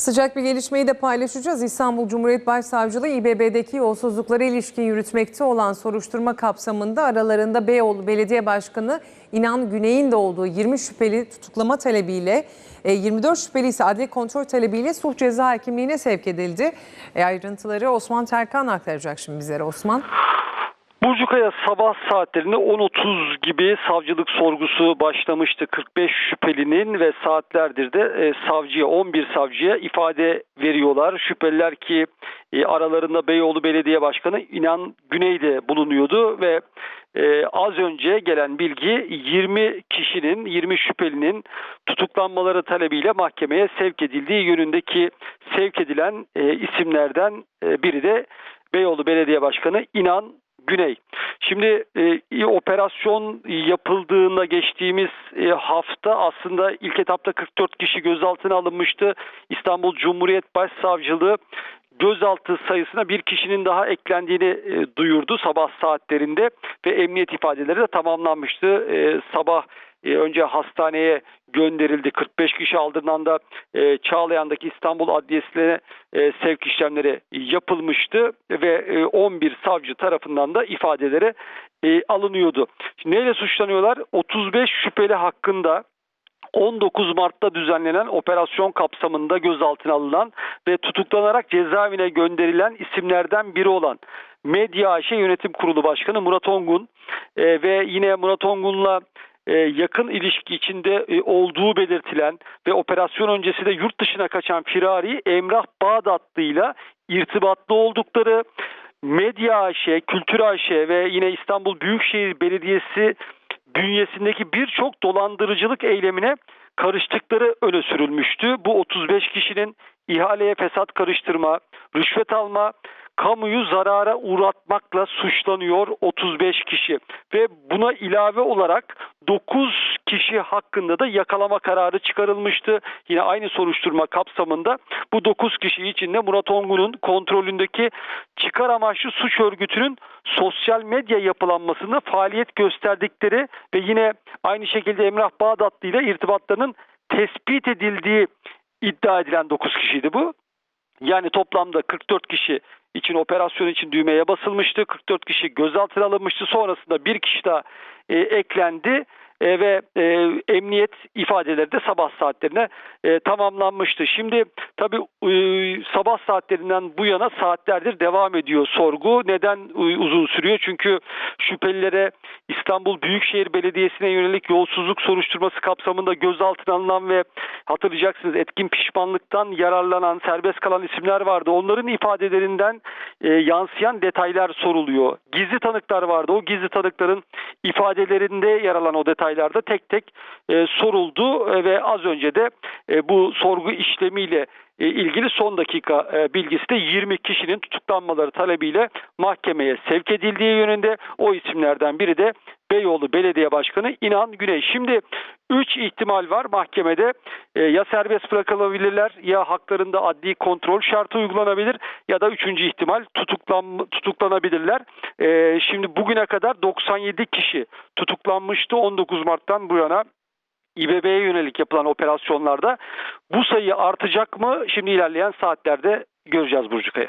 Sıcak bir gelişmeyi de paylaşacağız. İstanbul Cumhuriyet Başsavcılığı İBB'deki yolsuzluklara ilişkin yürütmekte olan soruşturma kapsamında aralarında Beyoğlu Belediye Başkanı İnan Güney'in de olduğu 20 şüpheli tutuklama talebiyle e, 24 şüpheli ise adli kontrol talebiyle suç ceza hakimliğine sevk edildi. E, Ayrıntıları Osman Terkan aktaracak şimdi bizlere. Osman. Burcukaya sabah saatlerinde 10.30 gibi savcılık sorgusu başlamıştı. 45 şüphelinin ve saatlerdir de e, savcıya 11 savcıya ifade veriyorlar. Şüpheliler ki e, aralarında Beyoğlu Belediye Başkanı İnan Güney de bulunuyordu ve e, az önce gelen bilgi 20 kişinin 20 şüphelinin tutuklanmaları talebiyle mahkemeye sevk edildiği yönündeki sevk edilen e, isimlerden e, biri de Beyoğlu Belediye Başkanı İnan Güney. Şimdi e, operasyon yapıldığında geçtiğimiz e, hafta aslında ilk etapta 44 kişi gözaltına alınmıştı. İstanbul Cumhuriyet Başsavcılığı gözaltı sayısına bir kişinin daha eklendiğini e, duyurdu sabah saatlerinde ve emniyet ifadeleri de tamamlanmıştı. E, sabah e, önce hastaneye gönderildi. 45 kişi aldırılan da e, Çağlayan'daki İstanbul Adliyesi'ne e, sevk işlemleri yapılmıştı ve e, 11 savcı tarafından da ifadeleri e, alınıyordu. Şimdi neyle suçlanıyorlar? 35 şüpheli hakkında 19 Mart'ta düzenlenen operasyon kapsamında gözaltına alınan ve tutuklanarak cezaevine gönderilen isimlerden biri olan Medya AŞ Yönetim Kurulu Başkanı Murat Ongun e, ve yine Murat Ongun'la e, yakın ilişki içinde e, olduğu belirtilen ve operasyon öncesi de yurt dışına kaçan firari Emrah Bağdatlı'yla irtibatlı oldukları Medya AŞ, Kültür AŞ ve yine İstanbul Büyükşehir Belediyesi bünyesindeki birçok dolandırıcılık eylemine karıştıkları öne sürülmüştü. Bu 35 kişinin ihaleye fesat karıştırma, rüşvet alma, kamuyu zarara uğratmakla suçlanıyor 35 kişi ve buna ilave olarak 9 kişi hakkında da yakalama kararı çıkarılmıştı. Yine aynı soruşturma kapsamında bu 9 kişi içinde Murat Ongun'un kontrolündeki çıkar amaçlı suç örgütünün sosyal medya yapılanmasında faaliyet gösterdikleri ve yine aynı şekilde Emrah Bağdatlı ile irtibatlarının tespit edildiği iddia edilen 9 kişiydi bu. Yani toplamda 44 kişi için operasyon için düğmeye basılmıştı. 44 kişi gözaltına alınmıştı. Sonrasında bir kişi daha e, eklendi e, ve e, emniyet ifadeleri de sabah saatlerine e, tamamlanmıştı. Şimdi tabii e, sabah saatlerinden bu yana saatlerdir devam ediyor sorgu. Neden e, uzun sürüyor? Çünkü şüphelilere İstanbul Büyükşehir Belediyesi'ne yönelik yolsuzluk soruşturması kapsamında gözaltına alınan ve hatırlayacaksınız etkin pişmanlıktan yararlanan serbest kalan isimler vardı. Onların ifadelerinden e, yansıyan detaylar soruluyor. Gizli tanıklar vardı. O gizli tanıkların ifadelerinde yer alan o detaylarda tek tek e, soruldu e, ve az önce de e, bu sorgu işlemiyle e, ilgili son dakika e, bilgisi de 20 kişinin tutuklanmaları talebiyle mahkemeye sevk edildiği yönünde o isimlerden biri de Beyoğlu Belediye Başkanı İnan Güney. Şimdi 3 ihtimal var mahkemede. E, ya serbest bırakılabilirler ya haklarında adli kontrol şartı uygulanabilir ya da üçüncü ihtimal tutuklan, tutuklanabilirler. E, şimdi bugüne kadar 97 kişi tutuklanmıştı 19 Mart'tan bu yana. İBB'ye yönelik yapılan operasyonlarda bu sayı artacak mı? Şimdi ilerleyen saatlerde göreceğiz Burcu Kaya.